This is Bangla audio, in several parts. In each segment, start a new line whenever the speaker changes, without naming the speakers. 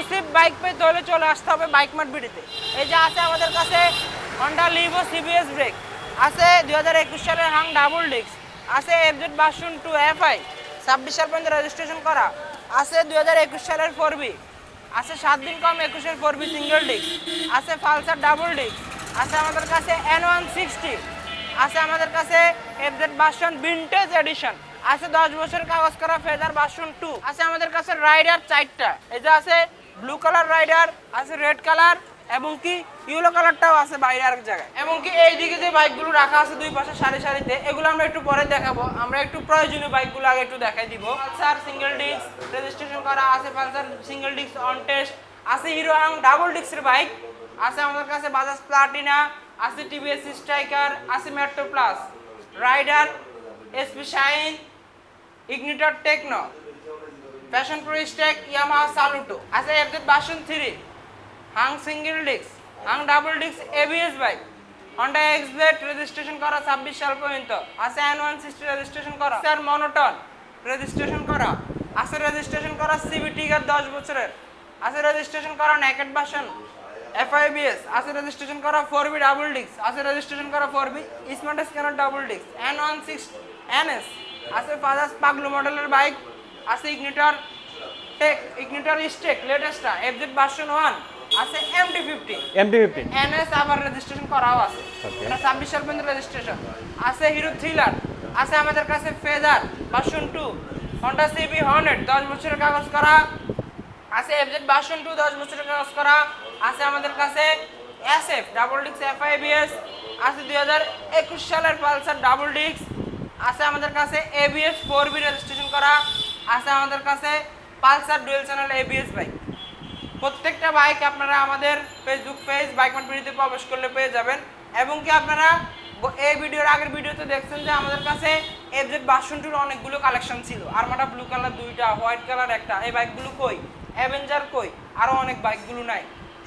এক্সক্লুসিভ বাইক পেতে হলে চলে আসতে হবে বাইক মার্ট বিডিতে এই যে আছে আমাদের কাছে হন্ডা লিভো সিবিএস ব্রেক আছে দুই হাজার একুশ সালের হাং ডাবল ডিস্ক আছে এফজেড বাসন টু এফআই ছাব্বিশ সাল পর্যন্ত রেজিস্ট্রেশন করা। আছে দুই হাজার একুশ সালের ফোর বি আছে সাত দিন কম একুশের ফোর বি সিঙ্গেল ডিস্ক আছে ফালসার ডাবল ডিস্ক আছে আমাদের কাছে এন ওয়ান সিক্সটি আছে আমাদের কাছে এফজেড বাসন ভিনটেজ এডিশন আছে দশ বছর কাগজ করা ফেজার বাসন টু আছে আমাদের কাছে রাইডার চারটা। এই যে আছে ব্লু কালার রাইডার আছে, রেড কালার এবং কি ইয়েলো কালারটাও আছে বাইরে আরেক জায়গায়। এবং কি এই দিকে যে বাইকগুলো রাখা আছে দুই পাশে সারি সারিতে, এগুলো আমরা একটু পরে দেখাবো। আমরা একটু প্রয়োজনীয় বাইকগুলো আগে একটু দেখাই দিব। পালসার সিঙ্গেল ডিস্ক রেজিস্ট্রেশন করা আছে Pulsar single disc on test আছে হিরো আং ডাবল ডিস্কের বাইক, আছে আমাদের কাছে বাজাজ প্লাটিনা আছে টিভিএস স্ট্রাইকার আছে Metro plus rider SP shine ignitor techno passion pro Xtec Yamaha Saluto আছে FZ version three hunk single disc hunk double disc ABS bike Honda X Blade registration করা ছাব্বিশ সাল পর্যন্ত। আছে এন ওয়ান সিক্সটি রেজিস্ট্রেশন করা। স্যার মনোটন রেজিস্ট্রেশন করা। আছে রেজিস্ট্রেশন করা সিবি টিগার দশ বছরের। আছে রেজিস্ট্রেশন করা নেকেট বাসন এফআইবিএস আছে রেজিস্ট্রেশন করা ফোর বি ডাবল ডিস্ক আছে রেজিস্ট্রেশন করা four B smart scanner double disc N one six N S আছে ফাদার্স পাগলু মডেলের বাইক আছে ইগনিটর টেক ইগনিটর স্টেক লেটেস্টটা এফজেড ভার্সন ওয়ান আছে MT fifty
MT fifteen
NS আবার রেজিস্ট্রেশন করাও আছে। এটা ছাব্বিশ সাল পর্যন্ত রেজিস্ট্রেশন আছে হিরো থ্রিলার আছে আমাদের কাছে Fazer version two Honda CB hundred দশ বছরের কাগজ করা। আছে এফজেড ভার্সন টু দশ বছরের কাগজ করা। আছে আমাদের কাছে এসএফ ডাবল ডিক্স এফআইবিএস আছে দুই হাজার একুশ সালের পালসার ডাবল ডিক্স আছে আমাদের কাছে এবিএস ফোর বি রেজিস্ট্রেশন করা। আছে আমাদের কাছে Pulsar dual channel ABS bike প্রত্যেকটা বাইক আপনারা আমাদের ফেসবুক পেজ বাইক মার্কেটে প্রবেশ করলে পেয়ে যাবেন। এবং কি আপনারা এই ভিডিওর আগের ভিডিওতে দেখছেন যে আমাদের কাছে এফজেড বাসনটির অনেকগুলো কালেকশন ছিল। আরমাটা ব্লু কালার দুইটা হোয়াইট কালার একটা। এই বাইকগুলো কই? অ্যাভেঞ্জার কই? আরও অনেক বাইকগুলো নাই।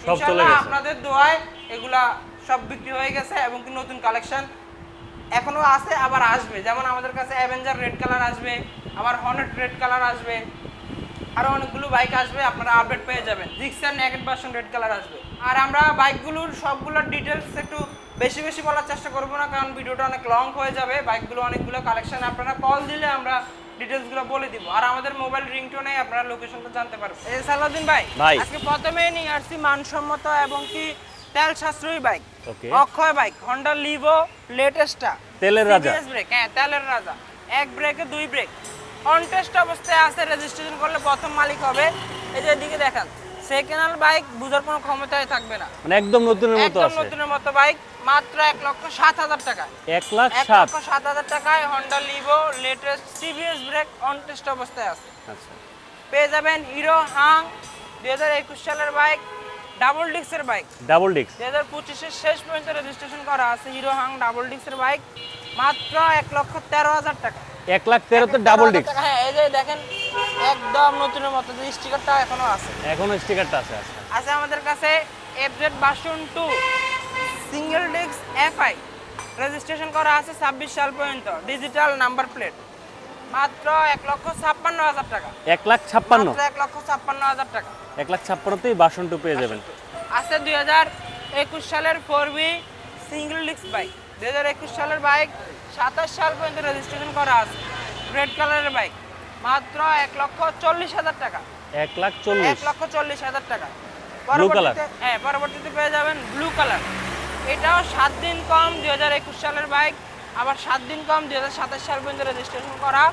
ইনশাআল্লাহ আপনাদের দোয়ায় এগুলা সব বিক্রি হয়ে গেছে এবং কি নতুন কালেকশন এখনও আছে আবার আসবে। যেমন আমাদের কাছে অ্যাভেঞ্জার রেড কালার আসবে আবার হর্নেট রেড কালার আসবে। আরও অনেকগুলো বাইক আসবে আপনারা আপডেট পেয়ে যাবেন। Gixxer naked version red colour আসবে। আর আমরা বাইকগুলোর সবগুলোর ডিটেলস একটু বেশি বেশি বলার চেষ্টা করব না কারণ ভিডিওটা অনেক লং হয়ে যাবে। বাইকগুলো অনেকগুলো কালেকশন আপনারা কল দিলে আমরা ডিটেলসগুলো বলে দিব। আর আমাদের মোবাইল রিংটোনে আপনারা লোকেশনটা জানতে পারবেন। এই সালাউদ্দিন ভাই
ভাই।
আজকে প্রথমে নিয়ে আসছি মানসম্মত এবং কি তেল সাশ্রয়ী বাইক অক্ষয় বাইক হন্ডা লিভো লেটেস্টটা
তেলের রাজা।
ব্রেক হ্যাঁ তেলের রাজা। এক ব্রেকে দুই ব্রেক অনটেস্ট অবস্থায় আছে রেজিস্ট্রেশন করলে প্রথম মালিক হবে। এই যে এদিকে দেখেন সেকেন্ড বাইক বুঝার কোনো ক্ষমতাই থাকবে না।
মানে একদম নতুনের মতো
একদম
আছে।
নতুনের মতো বাইক মাত্র এক লক্ষ সাত হাজার টাকা।
এক লাখ
এক লক্ষ সাত হাজার টাকায় Honda Livo latest CBS brake on test অবস্থায় আছে।
আচ্ছা।
পেয়ে যাবেন হিরো হাং দুই হাজার একুশ সালের বাইক ডাবল ডিক্সের বাইক
ডাবল ডিস্ক
দুই হাজার পঁচিশের শেষ পর্যন্ত রেজিস্ট্রেশন করা আছে হিরো হাং ডাবল ডিক্সের বাইক মাত্র এক লক্ষ তেরো হাজার টাকা।
এক লাখ তেরোতে ডাবল
13,000
ডিস্ক
হ্যাঁ এই যে দেখেন একদম নতুনের মতো যে স্টিকারটা এখনও আছে।
এখনও স্টিকারটা আছে আচ্ছা।
আছে আমাদের কাছে FZ version two single disc FI registration করা আছে ছাব্বিশ সাল পর্যন্ত ডিজিটাল নাম্বার প্লেট মাত্র এক লক্ষ ছাপ্পান্ন হাজার টাকা।
এক লাখ ছাপ্পান্ন?
এক লক্ষ ছাপ্পান্ন হাজার টাকা।
এক লাখ ছাপ্পান্নতেই বাসন টু পেয়ে যাবেন।
আছে দুই হাজার একুশ সালের four B single disc bike. দুই হাজার একুশ সালের বাইক সাতাশ সাল পর্যন্ত রেজিস্ট্রেশন করা আছে। রেড কালারের বাইক। মাত্র এক লক্ষ চল্লিশ হাজার টাকা।
এক লাখ
এক
চল্লিশ
লক্ষ চল্লিশ হাজার টাকা? পরবর্তীতে- হ্যাঁ পরবর্তীতে পেয়ে যাবেন ব্লু কালার এটাও সাত দিন কম। দুই হাজার একুশ সালের বাইক আবার সাত দিন কম দুই হাজার সাতাশ সাল পর্যন্ত রেজিস্ট্রেশন করা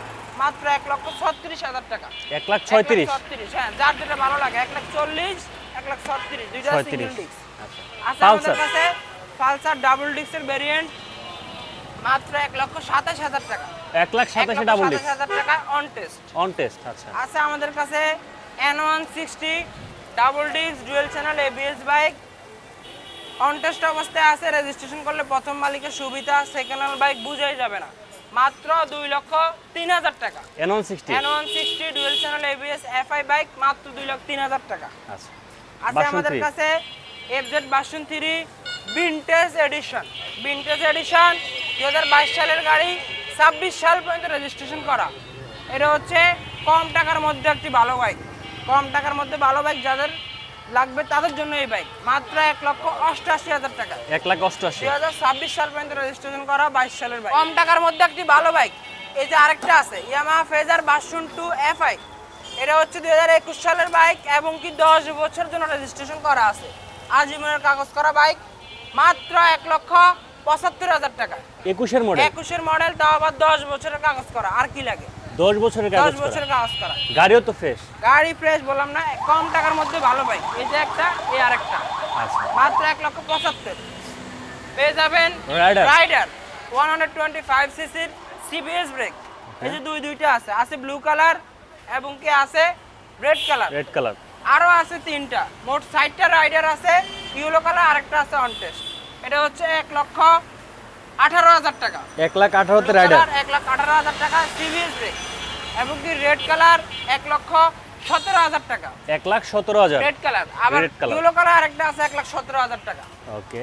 মাত্র এক লক্ষ ছত্রিশ হাজার টাকা।
এক লাখ
ছত্রিশ হ্যাঁ যার যেটা ভালো লাগে এক লাখ চল্লিশ এক লাখ ছত্রিশ দুইটা সিঙ্গেল ডিস্ক
আচ্ছা।
আমাদের কাছে পালসার ডাবল ডিস্কের ভেরিয়েন্ট মাত্র এক লক্ষ সাতাশ হাজার টাকা।
এক লাখ সাতাশে ডাবল ডিস্ক
হাজার টাকা অন টেস্ট
অন টেস্ট আচ্ছা।
আছে আমাদের কাছে N one sixty double disc dual channel ABS bike on test অবস্থায় আছে রেজিস্ট্রেশন করলে প্রথম মালিকের সুবিধা সেকেন্ড হ্যান্ড বাইক বুঝাই যাবে না। মাত্র দুই লক্ষ তিন হাজার টাকা।
N one sixty
N one sixty dual channel ABS FI bike মাত্র দুই লক্ষ তিন হাজার টাকা।
আচ্ছা।
আছে আমাদের। কাছে FZ version three vintage edition vintage edition দু হাজার বাইশ সালের গাড়ি ছাব্বিশ সাল পর্যন্ত রেজিস্ট্রেশন করা। এটা হচ্ছে কম টাকার মধ্যে একটি ভালো বাইক কম টাকার মধ্যে ভালো বাইক যাদের লাগবে তাদের জন্য এই বাইক মাত্র এক লক্ষ অষ্টআশি হাজার টাকা।
এক লাখ অষ্টআশি।
দুই হাজার ছাব্বিশ সাল পর্যন্ত রেজিস্ট্রেশন করা বাইশ সালের বাইক কম টাকার মধ্যে একটি ভালো বাইক এই যে আরেকটা আছে Yamaha Fazer version two F I এটা হচ্ছে দুই হাজার একুশ সালের বাইক এবং কি দশ বছর জন্য রেজিস্ট্রেশন করা আছে। আজীবনের কাগজ করা বাইক মাত্র এক লক্ষ পঁচাত্তর হাজার টাকা।
একুশের মডেল
একুশের মডেল তাও আবার দশ বছরের কাগজ করা। আর কি লাগে?
দশ বছরের
দশ বছরের কাগজ করা।
গাড়িও তো ফ্রেশ
গাড়ি ফ্রেশ বললাম না কম টাকার মধ্যে ভালো বাইক এই যে একটা এই আরেকটা।
আচ্ছা।
মাত্র এক লক্ষ পঁচাত্তর। পেয়ে যাবেন
Rider।
Rider one hundred twenty five সিসির সিবিএস ব্রেক এই যে দুই দুইটা আছে। আছে ব্লু কালার এবং কি আছে? রেড কালার
রেড কালার
আরও আছে তিনটা। মোট ষাটটা রাইডার আছে। ইয়েলো কালার আরেকটা আছে অন টেস্ট এটা হচ্ছে এক লক্ষ আঠারো হাজার টাকা।
এক লাখ আঠারোতে রাইডার
এক লাখ আঠারো হাজার টাকা সিবিএস ব্রেক এবং কি রেড কালার এক লক্ষ সতেরো হাজার টাকা।
এক লাখ সতেরো হাজার।
রেড কালার আবার। ইয়েলো কালার আরেকটা আছে এক লাখ সতেরো হাজার টাকা।
ওকে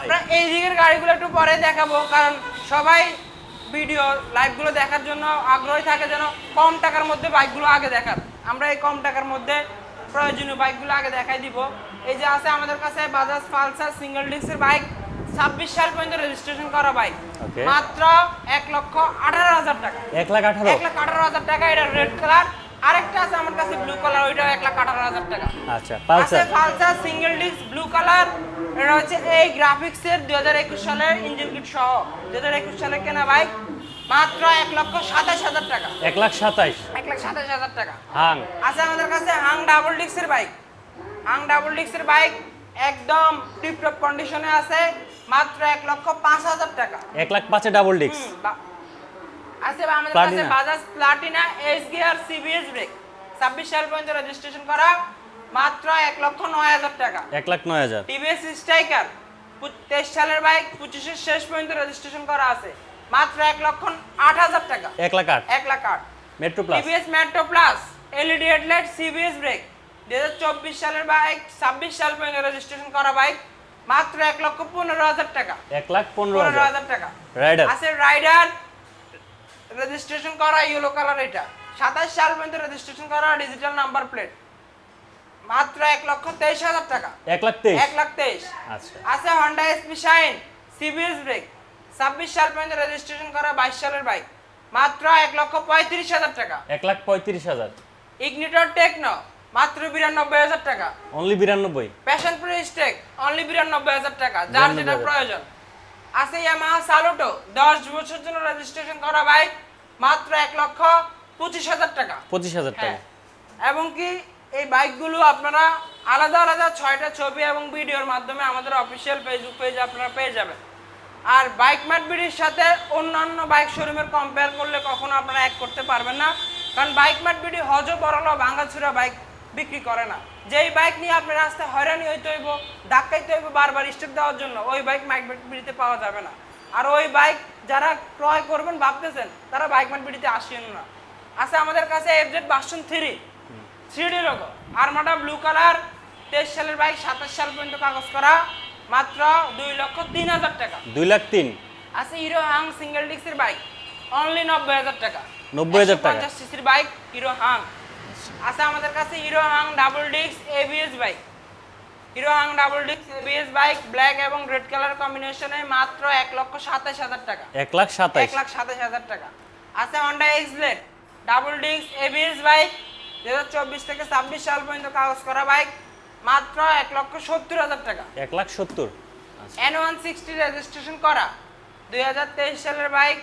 আমরা এই দিকের গাড়িগুলো একটু পরে দেখাবো কারণ সবাই ভিডিও লাইভগুলো দেখার জন্য আগ্রহী থাকে যেন কম টাকার মধ্যে বাইকগুলো আগে দেখার। আমরা এই কম টাকার মধ্যে প্রয়োজনীয় বাইকগুলো আগে দেখাই দিব। এই যে আছে আমাদের কাছে বাজাজ পালসার সিঙ্গেল ডিস্কের বাইক ছাব্বিশ সাল পর্যন্ত রেজিস্ট্রেশন করা বাইক মাত্র এক লক্ষ আঠারো হাজার টাকা।
এক লাখ আঠারো?
এক লাখ আঠারো হাজার টাকা এটা রেড কালার আরেকটা আছে আমার কাছে ব্লু কালার ওইটাও এক লাখ আঠারো হাজার টাকা।
আচ্ছা Pulsar?
Pulsar single disc blue colour এটা হচ্ছে এই গ্রাফিক্সের দুই হাজার একুশ সালের ইঞ্জিন কিট সহ। দুই হাজার একুশ সালে কেনা বাইক মাত্র এক লক্ষ সাতাশ হাজার টাকা।
এক লাখ সাতাইশ
এক লাখ সাতাশ হাজার টাকা।
হাং।
আছে আমাদের কাছে হাং ডাবল ডিস্কের বাইক হাং ডাবল ডিস্কের বাইক একদম টিপটপ কন্ডিশনে আছে। মাত্র এক লক্ষ পাঁচ হাজার টাকা।
এক লাখ পাঁচে ডাবল
বা- আছে আমাদের কাছে Bajaj Platina S gear CBS brake ছাব্বিশ সাল পর্যন্ত রেজিস্ট্রেশন করা মাত্র এক লক্ষ নয় হাজার টাকা।
এক লাখ নয় হাজার।
টিভিএস স্ট্রাইকার তেইশ সালের বাইক পঁচিশের শেষ পর্যন্ত রেজিস্ট্রেশন করা আছে মাত্র এক লক্ষ আট হাজার টাকা।
এক লাখ আট।
এক লাখ আট।
Metro plus
TVS Metro plus LED headlight CBS brake দুই হাজার চব্বিশ সালের বাইক ছাব্বিশ সাল পর্যন্ত রেজিস্ট্রেশন করা বাইক মাত্র এক লক্ষ পনেরো হাজার টাকা।
এক লাখ পনেরো হাজার।
টাকা।
রাইডার
আছে রাইডার রেজিস্ট্রেশন করা ইয়েলো কালার এটা। সাতাশ সাল পর্যন্ত রেজিস্ট্রেশন করা ডিজিটাল নাম্বার প্লেট মাত্র এক লক্ষ তেইশ হাজার টাকা।
এক লাখ তেইশ?
এক লাখ তেইশ।
আচ্ছা।
আছে Honda SP shine CBS brake ছাব্বিশ সাল পর্যন্ত রেজিস্ট্রেশন করা বাইশ সালের বাইক মাত্র এক লক্ষ পঁয়ত্রিশ হাজার টাকা।
এক লাখ পঁয়ত্রিশ হাজার।
ইগনিটর টেকনো মাত্র বিরানব্বই হাজার টাকা।
অনলি বিরানব্বই?
প্যাশন প্রো স্টেক অনলি বিরানব্বই হাজার টাকা যার যেটা প্রয়োজন। আছে ইয়ামাহা সালুটো দশ বছর জন্য রেজিস্ট্রেশন করা বাইক মাত্র এক লক্ষ পঁচিশ হাজার টাকা।
পঁচিশ হাজার
হ্যাঁ।
টাকা
এবং কি এই বাইকগুলো আপনারা আলাদা আলাদা ছয়টা ছবি এবং ভিডিওর মাধ্যমে আমাদের অফিসিয়াল ফেসবুক পেজে আপনারা পেয়ে যাবেন। আর বাইক ম্যাট বিডির সাথে অন্যান্য বাইক শোরুমের কম্পেয়ার করলে কখনো আপনারা এক করতে পারবেন না। কারণ বাইক ম্যাট বিডি হজ বড়লো ভাঙাচুরা বাইক বিক্রি করে না। যেই বাইক নিয়ে আপনি রাস্তায় হয়রানি হইতে হইব ধাক্কাইতে হইব বারবার স্টেপ দেওয়ার জন্য ওই বাইক ম্যাট বিডিতে পাওয়া যাবে না। আর ওই বাইক যারা ক্রয় করবেন ভাবতেছেন তারা বাইক ম্যাট বিডিতে আসেন না। আছে আমাদের কাছে FZ version three three logo আরমাটা blue colour তেইশ সালের বাইক সাতাশ সাল পর্যন্ত কাগজ করা মাত্র দুই লক্ষ তিন হাজার টাকা।
দুই লাখ তিন?
আছে হিরো হাং সিঙ্গেল ডিস্কের বাইক অনলি নব্বই হাজার টাকা।
90,000 টাকা।
পঞ্চাশ সিসির বাইক হিরো হাং আছে আমাদের কাছে Hero hunk double disc ABS bike Hero hunk double disc ABS bike black এবং রেড কালার কম্বিনেশনে মাত্র এক লক্ষ সাতাশ হাজার টাকা।
এক লাখ সাতাইশ।
এক লাখ সাতাশ হাজার টাকা। আছে Honda X Blade double disc ABS bike দু হাজার চব্বিশ থেকে ছাব্বিশ সাল পর্যন্ত কাগজ করা বাইক মাত্র এক লক্ষ সত্তর হাজার টাকা।
এক লাখ সত্তর।
এন ওয়ান সিক্সটি রেজিস্ট্রেশন করা। দুই হাজার তেইশ সালের বাইক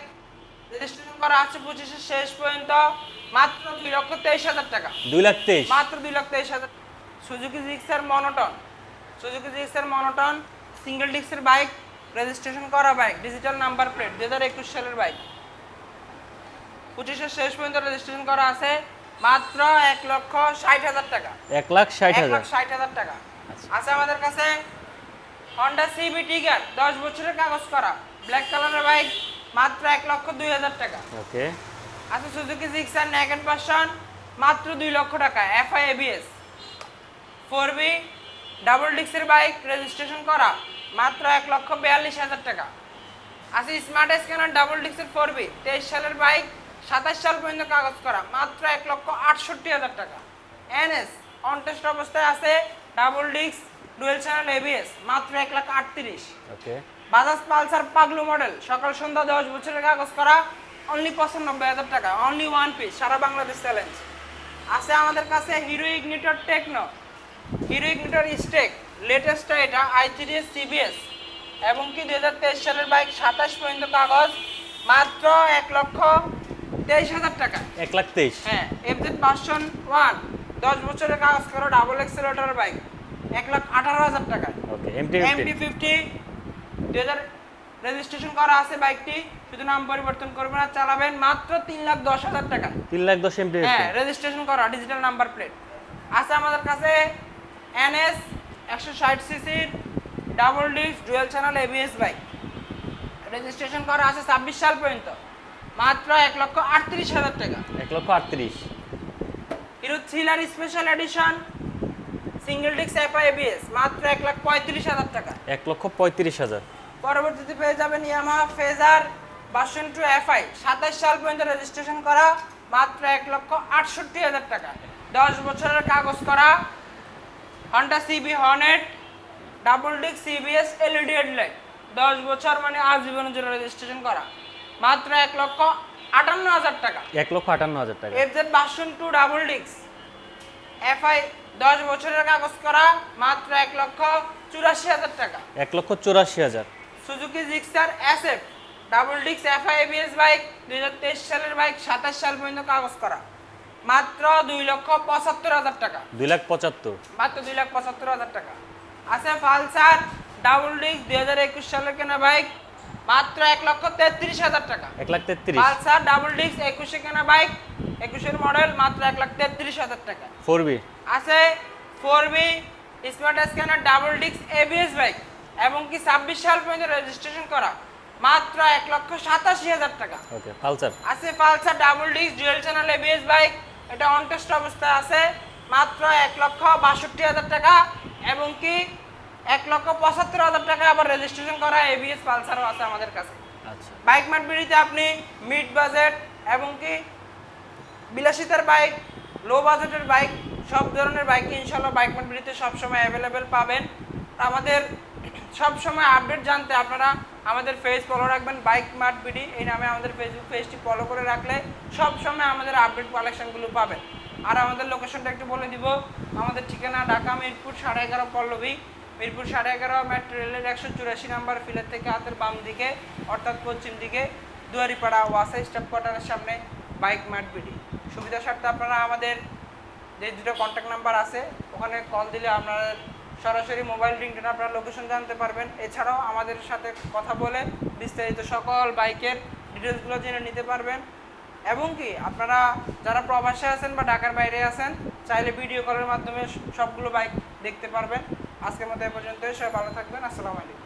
রেজিস্ট্রেশন করা আছে পঁচিশের শেষ পর্যন্ত। মাত্র দুই লক্ষ তেইশ হাজার টাকা।
দুই লাখ তেইশ?
মাত্র দুই লক্ষ তেইশ হাজার। Suzuki Gixxer monotone Suzuki Gixxer monotone single ডিস্কের বাইক রেজিস্ট্রেশন করা বাইক ডিজিটাল নাম্বার প্লেট দু হাজার একুশ সালের বাইক পঁচিশের শেষ পর্যন্ত রেজিস্ট্রেশন করা আছে মাত্র এক লক্ষ ষাট হাজার টাকা।
এক লাখ ষাট হাজার।
ষাট হাজার টাকা। আছে আমাদের কাছে হন্ডা সিবি টিগার দশ বছরের কাগজ করা। ব্ল্যাক কালারের বাইক মাত্র এক লক্ষ দুই হাজার টাকা।
ওকে
আছে সুজুকি জিক্সার ন্যাকেন পার্সন মাত্র দুই লক্ষ টাকা FI ABS four B double ডিক্সের bike registration করা মাত্র এক লক্ষ বিয়াল্লিশ হাজার টাকা। আছে স্মার্ট স্ক্যানার ডাবল ডিক্সের ফোর বি তেইশ সালের বাইক সাতাশ সাল পর্যন্ত কাগজ করা মাত্র এক লক্ষ আটষট্টি হাজার টাকা। এনএস অনটেস্ট অবস্থায় আছে ডাবল ডিক্স ডুয়েল চ্যানেল এবিএস মাত্র এক লাখ আটত্রিশ। বাজাজ পালসার পাগলু মডেল সকাল সন্ধ্যা দশ বছরের কাগজ করা অনলি পঁচানব্বই হাজার টাকা অনলি ওয়ান পিস সারা বাংলাদেশ চ্যালেঞ্জ আছে আমাদের কাছে Hero ignitor techno Hero ignitor Xtec latest এটা আই থ্রি সিবিএস এবং কি দুই হাজার তেইশ সালের বাইক সাতাশ পর্যন্ত কাগজ মাত্র এক লক্ষ তেইশ হাজার টাকা।
এক লাখ তেইশ।
হ্যাঁ এফজেড ভার্সন ওয়ান দশ বছরের কাগজ করা ডাবল এক্সেলেটর বাইক এক লাখ আঠারো হাজার
টাকা এমটি
ফিফটি দুই হাজার রেজিস্ট্রেশন করা আছে বাইকটি শুধু নাম পরিবর্তন করবেন আর চালাবেন মাত্র তিন লাখ দশ হাজার টাকা।
তিন লাখ দশ এমটি
হ্যাঁ রেজিস্ট্রেশন করা ডিজিটাল নাম্বার প্লেট আছে আমাদের কাছে এনএস একশো ষাট সিসির double disc dual channel ABS bike registration করা আছে ছাব্বিশ সাল পর্যন্ত মাত্র এক লক্ষ আটত্রিশ হাজার টাকা।
এক লক্ষ আটত্রিশ।
Hero thriller special edition single disc FI ABS মাত্র এক লাখ পঁয়ত্রিশ হাজার টাকা।
এক লক্ষ পঁয়ত্রিশ হাজার।
পরবর্তীতে পেয়ে যাবেন Yamaha Fazer version two FI সাতাশ সাল পর্যন্ত রেজিস্ট্রেশন করা মাত্র এক লক্ষ আটষট্টি হাজার টাকা। দশ বছরের কাগজ করা Honda CB Hornet double disc CBS LED headlight দশ বছর মানে আজীবনের জন্য রেজিস্ট্রেশন করা মাত্র এক লক্ষ আটান্ন হাজার টাকা।
এক লক্ষ আটান্ন হাজার টাকা।
এফজেড ভার্সন টু ডাবল ডিক্স এফআই দশ বছরের কাগজ করা মাত্র এক লক্ষ চুরাশি হাজার টাকা।
এক লক্ষ চুরাশি হাজার।
সুজুকি জিক্সার এসএফ ডাবল ডিক্স এফআই এবিএস বাইক দুই হাজার তেইশ সালের বাইক সাতাশ সাল পর্যন্ত কাগজ করা। মাত্র দুই লক্ষ পঁচাত্তর হাজার টাকা।
দুই লাখ পঁচাত্তর।
মাত্র দুই লাখ পঁচাত্তর হাজার টাকা। আছে পালসার ডাবল ডিক্স দুই হাজার একুশ সালের কেনা বাইক মাত্র এক লক্ষ তেত্রিশ হাজার টাকা।
এক লাখ তেত্রিশ।
পালসার ডাবল ডিক্স একুশে কেনা বাইক একুশের মডেল মাত্র এক লাখ তেত্রিশ হাজার টাকা।
ফোর বি
আছে four B smart scanner double ডিক্স এবিএস বাইক এবং কি ছাব্বিশ সাল পর্যন্ত রেজিস্ট্রেশন করা। মাত্র এক লক্ষ সাতাশি হাজার টাকা।
Okay Pulsar?
আছে পালসার ডাবল ডিক্স ডুয়েল চ্যানেল এবিএস বাইক এটা অনটেস্ট অবস্থায় আছে। মাত্র এক লক্ষ বাষট্টি হাজার টাকা এবং কি এক লক্ষ পঁচাত্তর হাজার টাকা আবার রেজিস্ট্রেশন করা এবিএস পালসারও আছে আমাদের কাছে।
আচ্ছা।
বাইক বিড়িতে আপনি মিড বাজেট এবং কি বিলাসিতার বাইক লো বাজেটের বাইক সব ধরনের বাইক ইনশাল্লাহ বাইক বিড়িতে সবসময় অ্যাভেলেবেল পাবেন। আমাদের সবসময় আপডেট জানতে আপনারা আমাদের পেজ ফলো রাখবেন বাইক মার্ট বিডি এই নামে আমাদের ফেসবুক পেজটি ফলো করে রাখলে সব সময় আমাদের আপডেট কালেকশনগুলো পাবেন। আর আমাদের লোকেশনটা একটু বলে দিব, আমাদের ঠিকানা ঢাকা, মিরপুর সাড়ে এগারো পল্লবী। মিরপুর সাড়ে এগারো মেট্রো রেলের একশো চুরাশি নাম্বার ফিলের থেকে হাতের বাম দিকে, অর্থাৎ পশ্চিম দিকে, দুয়ারিপাড়া ওয়াসা স্টাফ কোয়ার্টারের সামনে বাইক মার্ট বিডি সুবিধা স্বার্থে আপনারা আমাদের যে দুটো কন্ট্যাক্ট নাম্বার আছে, ওখানে কল দিলে আপনারা সরাসরি মোবাইল রিংটোন আপনারা লোকেশন জানতে পারবেন। এছাড়াও আমাদের সাথে কথা বলে বিস্তারিত সকল বাইকের ডিটেলসগুলো জেনে নিতে পারবেন। এবং কি, আপনারা যারা প্রবাসে আছেন বা ঢাকার বাইরে আছেন, চাইলে ভিডিও কলের মাধ্যমে সবগুলো বাইক দেখতে পারবেন। আজকের মতো এ পর্যন্তই, সবাই ভালো থাকবেন, আসসালামু আলাইকুম।